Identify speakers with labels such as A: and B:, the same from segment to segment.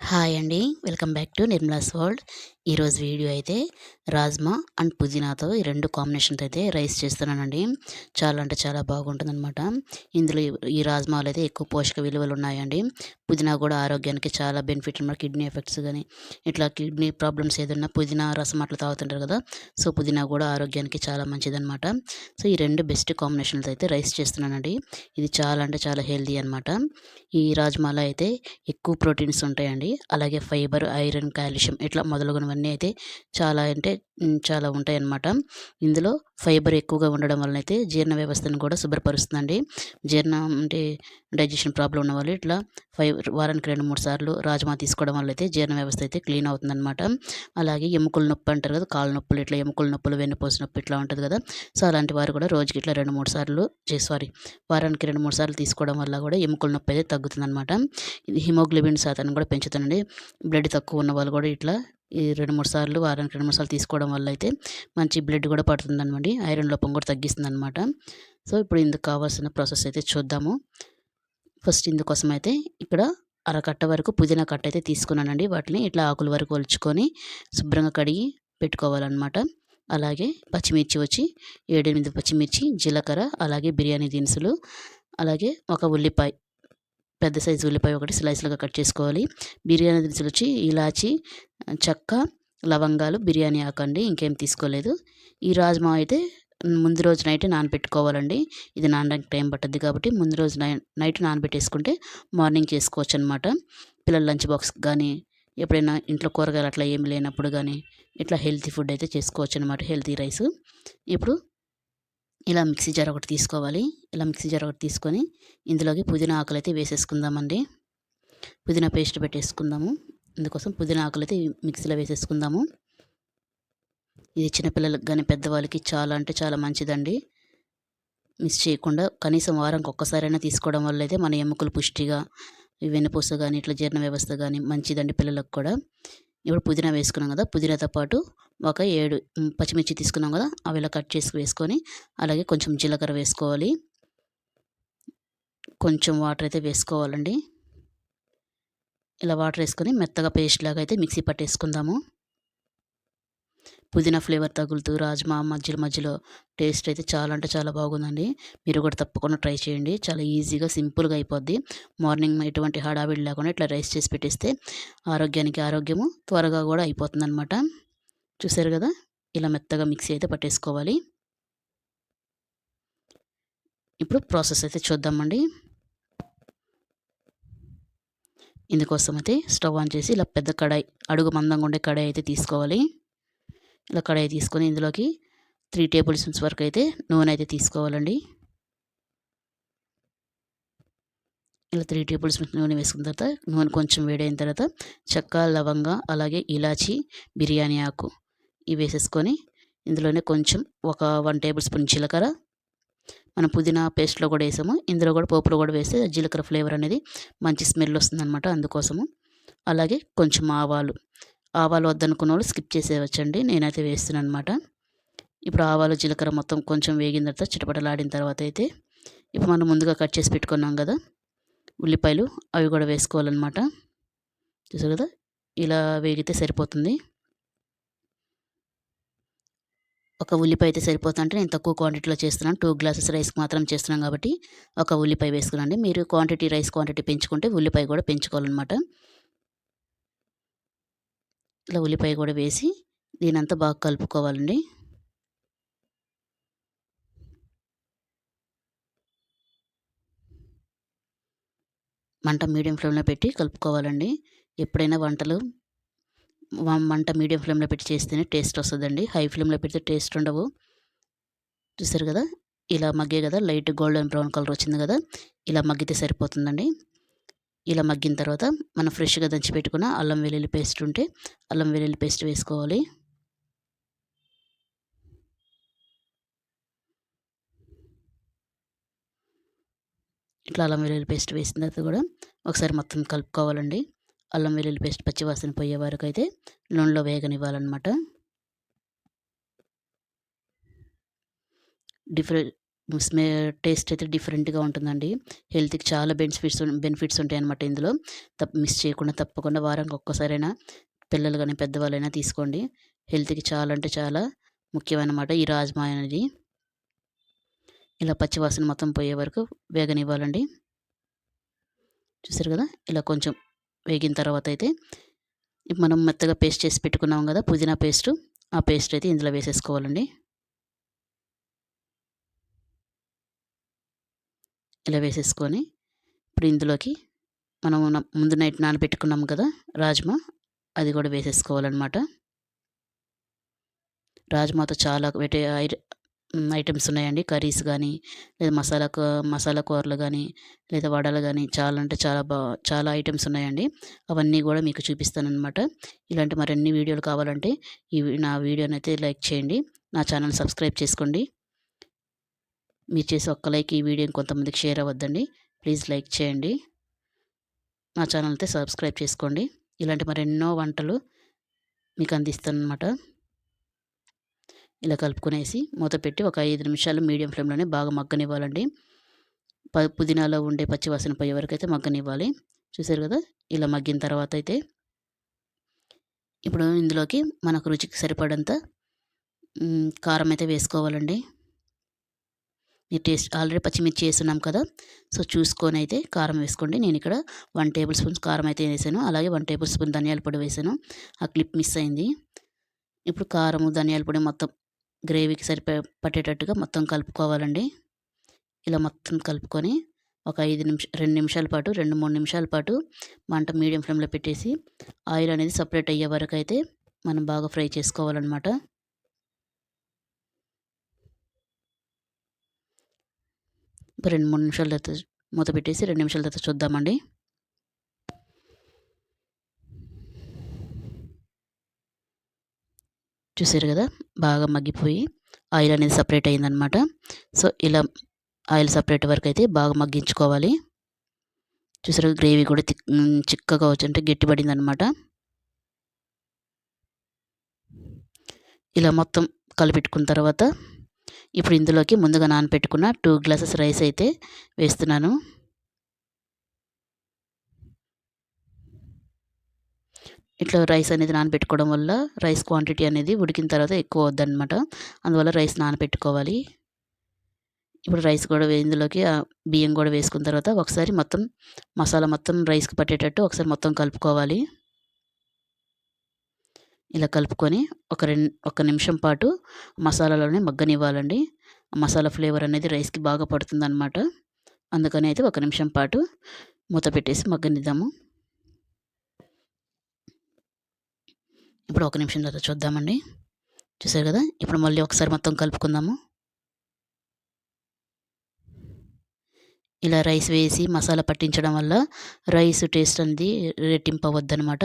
A: Hi అండి. Welcome back to Nirmala's world. ఈరోజు video అయితే రాజ్మా అండ్ పుదీనాతో ఈ రెండు కాంబినేషన్తో అయితే రైస్ చేస్తున్నానండి. చాలా అంటే చాలా బాగుంటుందన్నమాట. ఇందులో ఈ రాజ్మాలో అయితే ఎక్కువ పోషక విలువలు ఉన్నాయండి. పుదీనా కూడా ఆరోగ్యానికి చాలా బెనిఫిట్ అనమాట. కిడ్నీ ఎఫెక్ట్స్ కానీ ఇట్లా కిడ్నీ ప్రాబ్లమ్స్ ఏదన్నా పుదీనా రసం అట్లా తాగుతుంటారు కదా సో పుదీనా కూడా ఆరోగ్యానికి చాలా మంచిదన్నమాట. సో ఈ రెండు బెస్ట్ కాంబినేషన్తో అయితే రైస్ చేస్తున్నానండి. ఇది చాలా అంటే చాలా హెల్దీ అనమాట ఈ రాజ్మాలో అయితే ఎక్కువ ప్రోటీన్స్ ఉంటాయండి. అలాగే ఫైబర్ ఐరన్ కాల్షియం ఇట్లా మొదలగునవన్నీ అయితే చాలా అంటే చాలా ఉంటాయన్నమాట. ఇందులో ఫైబర్ ఎక్కువగా ఉండడం వలన అయితే జీర్ణ వ్యవస్థను కూడా శుభ్రపరుస్తుందండి. జీర్ణం అంటే డైజెషన్ ప్రాబ్లం ఉన్న వాళ్ళు ఇట్లా ఫైవ్ వారానికి రెండు మూడు సార్లు రాజ్మా తీసుకోవడం వల్ల అయితే జీర్ణ వ్యవస్థ అయితే క్లీన్ అవుతుందన్నమాట. అలాగే ఎముకల నొప్పి అంటారు కదా కాళ్ళ నొప్పులు ఇట్లా ఎముకల నొప్పులు వెన్నుపోసి నొప్పి ఇట్లా ఉంటుంది కదా సో అలాంటి వారు కూడా రోజుకి ఇట్లా రెండు మూడు సార్లు సారీ వారానికి రెండు మూడు సార్లు తీసుకోవడం వల్ల కూడా ఎముకల నొప్పి అయితే తగ్గుతుందన్నమాట. ఇది హిమోగ్లోబిన్ శాతాన్ని కూడా పెంచుతుందండి. బ్లడ్ తక్కువ ఉన్న వాళ్ళు కూడా ఇట్లా ఈ రెండు మూడు సార్లు వారానికి రెండు మూడు సార్లు తీసుకోవడం వల్ల అయితే మంచి బ్లడ్ కూడా పడుతుందనమాట ఐరన్ లోపం కూడా తగ్గిస్తుంది అనమాట సో ఇప్పుడు ఇందుకు కావాల్సిన ప్రాసెస్ అయితే చూద్దాము. ఫస్ట్ ఇందుకోసం అయితే ఇక్కడ అరకట్ట వరకు పుదీనా కట్ట అయితే తీసుకున్నానండి. వాటిని ఇట్లా ఆకుల వరకు ఒలుచుకొని శుభ్రంగా కడిగి పెట్టుకోవాలన్నమాట. అలాగే పచ్చిమిర్చి వచ్చి ఏడెనిమిది పచ్చిమిర్చి జీలకర్ర అలాగే బిర్యానీ దినుసులు అలాగే ఒక ఉల్లిపాయ పెద్ద సైజు ఉల్లిపాయ ఒకటి స్లైస్లుగా కట్ చేసుకోవాలి. బిర్యానీ దినుసులు వచ్చి ఇలాచి చెక్క లవంగాలు బిర్యానీ ఆకండి ఇంకేం తీసుకోలేదు. ఈ రాజ్మా అయితే ముందు రోజు నైట్ నానబెట్టుకోవాలండి. ఇది నానడానికి టైం పట్టద్ది కాబట్టి ముందు రోజు నై నైట్ నానబెట్టేసుకుంటే మార్నింగ్ చేసుకోవచ్చు అనమాట పిల్లల లంచ్ బాక్స్ కానీ ఎప్పుడైనా ఇంట్లో కూరగాయలు అట్లా ఏమి లేనప్పుడు కానీ ఇట్లా హెల్తీ ఫుడ్ అయితే చేసుకోవచ్చు అనమాట హెల్తీ రైస్. ఇప్పుడు ఇలా మిక్సీ జార్ ఒకటి తీసుకోవాలి. ఇలా మిక్సీ జార్ ఒకటి తీసుకొని ఇందులోకి పుదీనా ఆకులు అయితే వేసేసుకుందామండి. పుదీనా పేస్ట్ పెట్టేసుకుందాము. అందుకోసం పుదీనా ఆకులు అయితే మిక్సీలో వేసేసుకుందాము. ఇది చిన్నపిల్లలకు కానీ పెద్దవాళ్ళకి చాలా అంటే చాలా మంచిదండి. మిస్ చేయకుండా కనీసం వారానికి ఒక్కసారైనా తీసుకోవడం వల్ల అయితే మన ఎముకలు పుష్టిగా వెన్నుపూస కానీ ఇట్లా జీర్ణ వ్యవస్థ కానీ మంచిదండి పిల్లలకు కూడా. ఇప్పుడు పుదీనా వేసుకున్నాం కదా పుదీనాతో పాటు ఒక ఏడు పచ్చిమిర్చి తీసుకున్నాం కదా అవి ఇలా కట్ చేసి వేసుకొని అలాగే కొంచెం జీలకర్ర వేసుకోవాలి. కొంచెం వాటర్ అయితే వేసుకోవాలండి. ఇలా వాటర్ వేసుకొని మెత్తగా పేస్ట్ లాగా అయితే మిక్సీ పట్టేసుకుందాము. పుదీనా ఫ్లేవర్ తగులుతూ రాజ్మా మధ్యలో మధ్యలో టేస్ట్ అయితే చాలా అంటే చాలా బాగుందండి. మీరు కూడా తప్పకుండా ట్రై చేయండి. చాలా ఈజీగా సింపుల్గా అయిపోద్ది. మార్నింగ్ ఎటువంటి హడావిడి లేకుండా ఇట్లా రైస్ చేసి పెట్టేస్తే ఆరోగ్యానికి ఆరోగ్యము త్వరగా కూడా అయిపోతుంది అనమాట చూసారు కదా? ఇలా మెత్తగా మిక్సీ అయితే పట్టేసుకోవాలి. ఇప్పుడు ప్రాసెస్ అయితే చూద్దామండి. ఇందుకోసం అయితే స్టవ్ ఆన్ చేసి ఇలా పెద్ద కడాయి అడుగు మందంగా ఉండే కడాయి అయితే తీసుకోవాలి. ఇలా కడాయి తీసుకొని ఇందులోకి త్రీ టేబుల్ స్పూన్స్ వరకు అయితే నూనె అయితే తీసుకోవాలండి. ఇలా త్రీ టేబుల్ స్పూన్స్ నూనె వేసుకున్న తర్వాత నూనె కొంచెం వేడైన తర్వాత చెక్క లవంగ అలాగే ఇలాచి బిర్యానీ ఆకు ఇవి వేసేసుకొని ఇందులోనే కొంచెం ఒక వన్ టేబుల్ స్పూన్ జీలకర్ర. మనం పుదీనా పేస్ట్లో కూడా వేసాము. ఇందులో కూడా పోపులో కూడా వేస్తే జీలకర్ర ఫ్లేవర్ అనేది మంచి స్మెల్ వస్తుందన్నమాట అందుకోసము. అలాగే కొంచెం ఆవాలు. ఆవాలు వద్దనుకున్న వాళ్ళు స్కిప్ చేసేవచ్చండి నేనైతే వేస్తున్నాను అనమాట ఇప్పుడు ఆవాలు జీలకర్ర మొత్తం కొంచెం వేగిన తర్వాత చిటపటలాడిన తర్వాత అయితే ఇప్పుడు మనం ముందుగా కట్ చేసి పెట్టుకున్నాం కదా ఉల్లిపాయలు అవి కూడా వేసుకోవాలన్నమాట. చూసారు కదా ఇలా వేగితే సరిపోతుంది. ఒక ఉల్లిపాయ అయితే సరిపోతుందంటే నేను తక్కువ క్వాంటిటీలో చేస్తున్నాను. టూ గ్లాసెస్ రైస్కి మాత్రం చేస్తున్నాం కాబట్టి ఒక ఉల్లిపాయ వేసుకున్నాండి మీరు క్వాంటిటీ రైస్ క్వాంటిటీ పెంచుకుంటే ఉల్లిపాయ కూడా పెంచుకోవాలన్నమాట. ఇలా ఉల్లిపాయ కూడా వేసి దీనంతా బాగా కలుపుకోవాలండి. మంట మీడియం ఫ్లేమ్లో పెట్టి కలుపుకోవాలండి. ఎప్పుడైనా వంటలు మంట మీడియం ఫ్లేమ్లో పెట్టి చేస్తేనే టేస్ట్ వస్తుందండి. హై ఫ్లేమ్లో పెడితే టేస్ట్ ఉండవు. చూసారు కదా? ఇలా మగ్గే కదా? లైట్ గోల్డెన్ బ్రౌన్ కలర్ వచ్చింది కదా? ఇలా మగ్గితే సరిపోతుందండి. ఇలా మగ్గిన తర్వాత మనం ఫ్రెష్గా దంచి పెట్టుకున్న అల్లం వెల్లుల్లి పేస్ట్ ఉంటే అల్లం వెల్లుల్లి పేస్ట్ వేసుకోవాలి. ఇట్లా అల్లం వెల్లుల్లి పేస్ట్ వేసిన తర్వాత కూడా ఒకసారి మొత్తం కలుపుకోవాలండి. అల్లం వెల్లుల్లి పేస్ట్ పచ్చివాసన పోయే వరకు అయితే నూనెలో వేగనివ్వాలన్నమాట. డిఫరెంట్ స్మే టేస్ట్ అయితే డిఫరెంట్గా ఉంటుందండి. హెల్త్కి చాలా బెనిఫిట్స్ బెనిఫిట్స్ ఉంటాయి అన్నమాట ఇందులో. తప్ప మిస్ చేయకుండా తప్పకుండా వారానికి ఒక్కసారైనా పిల్లలు కానీ పెద్దవాళ్ళైనా తీసుకోండి. హెల్త్కి చాలా అంటే చాలా ముఖ్యమైనమాట ఈ రాజ్మా అనేది. ఇలా పచ్చివాసన మొత్తం పోయే వరకు వేగనివ్వాలండి. చూసారు కదా? ఇలా కొంచెం వేగిన తర్వాత అయితే మనం మెత్తగా పేస్ట్ చేసి పెట్టుకున్నాం కదా పుదీనా పేస్టు ఆ పేస్ట్ అయితే ఇందులో వేసేసుకోవాలండి. ఇలా వేసేసుకొని ఇప్పుడు ఇందులోకి మనం ముందు నైట్ నానబెట్టుకున్నాం కదా రాజ్మా అది కూడా వేసేసుకోవాలన్నమాట. రాజ్మాతో చాలా వెటే ఐటమ్స్ ఉన్నాయండి. కర్రీస్ కానీ లేదా మసాలా మసాలా కూరలు కానీ లేదా వడలు కానీ చాలా అంటే చాలా బా చాలా ఐటమ్స్ ఉన్నాయండి. అవన్నీ కూడా మీకు చూపిస్తానమాట ఇలాంటి మరిన్ని వీడియోలు కావాలంటే ఈ నా వీడియోనైతే లైక్ చేయండి. నా ఛానల్ సబ్స్క్రైబ్ చేసుకోండి. మీరు చేసే ఒక్క లైక్ ఈ వీడియో కొంతమందికి షేర్ అవ్వద్దండి. ప్లీజ్ లైక్ చేయండి. నా ఛానల్ అయితే సబ్స్క్రైబ్ చేసుకోండి. ఇలాంటి మరెన్నో వంటలు మీకు అందిస్తానమాట ఇలా కలుపుకునేసి మూత పెట్టి ఒక ఐదు నిమిషాలు మీడియం ఫ్లేమ్లోనే బాగా మగ్గనివ్వాలండి. ప పుదీనాలో ఉండే పచ్చివాసన పోయే వరకు అయితే మగ్గనివ్వాలి. చూసారు కదా? ఇలా మగ్గిన తర్వాత అయితే ఇప్పుడు ఇందులోకి మనకు రుచికి సరిపడంత కారం అయితే వేసుకోవాలండి. ఈ టేస్ట్ ఆల్రెడీ పచ్చిమిర్చి వేస్తున్నాం కదా. సో చూసుకొని అయితే కారం వేసుకోండి. నేను ఇక్కడ వన్ టేబుల్ స్పూన్స్ కారం అయితే వేసాను. అలాగే వన్ టేబుల్ స్పూన్ ధనియాల పొడి వేసాను. ఆ క్లిప్ మిస్ అయింది. ఇప్పుడు కారము ధనియాల పొడి మొత్తం గ్రేవీకి సరిపో పట్టేటట్టుగా మొత్తం కలుపుకోవాలండి. ఇలా మొత్తం కలుపుకొని ఒక ఐదు నిమిషం రెండు నిమిషాల పాటు రెండు మూడు నిమిషాల పాటు మంట మీడియం ఫ్లేమ్లో పెట్టేసి ఆయిల్ అనేది సపరేట్ అయ్యే వరకు అయితే మనం బాగా ఫ్రై చేసుకోవాలన్నమాట. రెండు మూడు నిమిషాల తర్వాత మూత పెట్టేసి రెండు నిమిషాల తర్వాత చూద్దామండి. చూసారు కదా? బాగా మగ్గిపోయి ఆయిల్ అనేది సపరేట్ అయిందనమాట సో ఇలా ఆయిల్ సపరేట్ వరకు అయితే బాగా మగ్గించుకోవాలి. చూసారు గ్రేవీ కూడా చిక్కగా వచ్చి అంటే గట్టిపడింది అనమాట ఇలా మొత్తం కలిపెట్టుకున్న తర్వాత ఇప్పుడు ఇందులోకి ముందుగా నానపెట్టుకున్న టూ గ్లాసెస్ రైస్ అయితే వేస్తున్నాను. ఇట్లా రైస్ అనేది నానబెట్టుకోవడం వల్ల రైస్ క్వాంటిటీ అనేది ఉడికిన తర్వాత ఎక్కువ వద్దనమాట అందువల్ల రైస్ నానబెట్టుకోవాలి ఇప్పుడు రైస్ కూడా ఇందులోకి బియ్యం కూడా వేసుకున్న తర్వాత ఒకసారి మొత్తం మసాలా మొత్తం రైస్కి పట్టేటట్టు ఒకసారి మొత్తం కలుపుకోవాలి. ఇలా కలుపుకొని ఒక రెండు ఒక నిమిషం పాటు మసాలాలోనే మగ్గనివ్వాలండి. మసాలా ఫ్లేవర్ అనేది రైస్కి బాగా పడుతుంది అనమాట అందుకని అయితే ఒక నిమిషం పాటు మూత పెట్టేసి మగ్గనిద్దాము. ఇప్పుడు ఒక నిమిషం తర్వాత చూద్దామండి. చూసారు కదా? ఇప్పుడు మళ్ళీ ఒకసారి మొత్తం కలుపుకుందాము. ఇలా రైస్ వేసి మసాలా పట్టించడం వల్ల రైస్ టేస్ట్ అనేది రెట్టింపు అవ్వద్దనమాట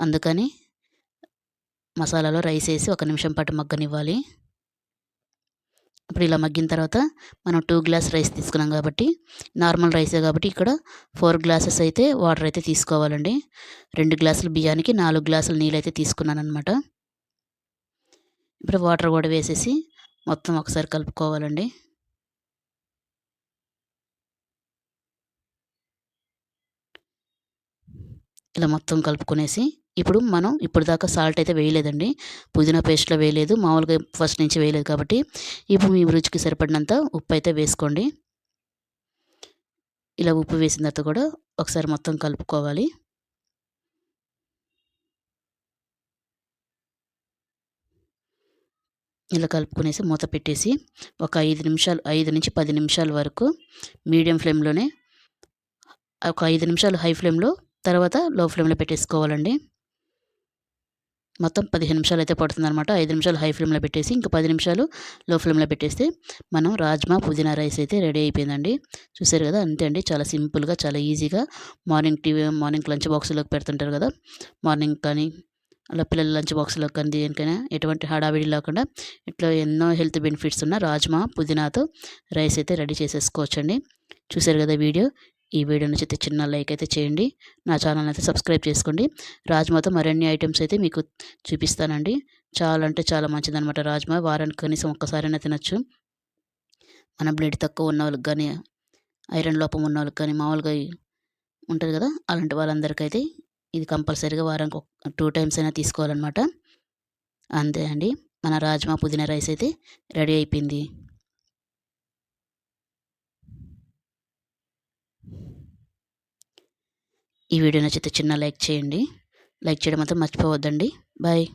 A: అందుకని మసాలాలో రైస్ వేసి ఒక నిమిషం పాటు మగ్గనివ్వాలి. ఇప్పుడు ఇలా మగ్గిన తర్వాత మనం టూ గ్లాస్ రైస్ తీసుకున్నాం కాబట్టి నార్మల్ రైసే కాబట్టి ఇక్కడ ఫోర్ గ్లాసెస్ అయితే వాటర్ అయితే తీసుకోవాలండి. రెండు గ్లాసులు బియ్యానికి నాలుగు గ్లాసులు నీళ్ళు అయితే తీసుకున్నాను అనమాట ఇప్పుడు వాటర్ కూడా వేసేసి మొత్తం ఒకసారి కలుపుకోవాలండి. ఇలా మొత్తం కలుపుకునేసి ఇప్పుడు మనం ఇప్పుడు దాకా సాల్ట్ అయితే వేయలేదండి. పుదీనా పేస్ట్లో వేయలేదు. మామూలుగా ఫస్ట్ నుంచి వేయలేదు కాబట్టి ఇప్పుడు మీ రుచికి సరిపడినంత ఉప్పు అయితే వేసుకోండి. ఇలా ఉప్పు వేసిన తర్వాత కూడా ఒకసారి మొత్తం కలుపుకోవాలి. ఇలా కలుపుకునేసి మూత పెట్టేసి ఒక ఐదు నిమిషాలు ఐదు నుంచి పది నిమిషాల వరకు మీడియం ఫ్లేమ్లోనే ఒక ఐదు నిమిషాలు హై ఫ్లేమ్లో తర్వాత లో ఫ్లేమ్లో పెట్టేసుకోవాలండి. మొత్తం పదిహేను నిమిషాలు అయితే పడుతుందనమాట ఐదు నిమిషాలు హై ఫ్లేమ్లో పెట్టేసి ఇంకా పది నిమిషాలు లో ఫ్లేమ్లో పెట్టేస్తే మనం రాజ్మా పుదీనా రైస్ అయితే రెడీ అయిపోయిందండి. చూసారు కదా అంతే అండి. చాలా సింపుల్గా చాలా ఈజీగా మార్నింగ్ టీవీ మార్నింగ్ లంచ్ బాక్స్లోకి పెడుతుంటారు కదా. మార్నింగ్ కానీ అలా పిల్లల లంచ్ బాక్స్లో కానీ దేనికైనా ఎటువంటి హడావిడి లేకుండా ఇట్లా ఎన్నో హెల్త్ బెనిఫిట్స్ ఉన్న రాజ్మా పుదీనాతో రైస్ అయితే రెడీ చేసేసుకోవచ్చండి. చూసారు కదా వీడియో? ఈ వీడియో నచ్చితే చిన్న లైక్ అయితే చేయండి. నా ఛానల్ అయితే సబ్స్క్రైబ్ చేసుకోండి. రాజ్మాతో మరిన్ని ఐటమ్స్ అయితే మీకు చూపిస్తానండి. చాలా అంటే చాలా మంచిదనమాట రాజ్మా. వారానికి కనీసం ఒక్కసారైనా తినచ్చు. మన బ్లడ్ తక్కువ ఉన్న వాళ్ళకి కానీ ఐరన్ లోపం ఉన్న వాళ్ళకి కానీ మామూలుగా ఉంటుంది కదా? అలాంటి వాళ్ళందరికైతే ఇది కంపల్సరీగా వారానికి టూ టైమ్స్ అయినా తీసుకోవాలన్నమాట. అంతే అండి. మన రాజ్మా పుదీనా రైస్ అయితే రెడీ అయిపోయింది. ఈ వీడియో నచ్చితే చిన్న లైక్ చేయండి. లైక్ చేయడం మాత్రం మర్చిపోవద్దండి. బాయ్.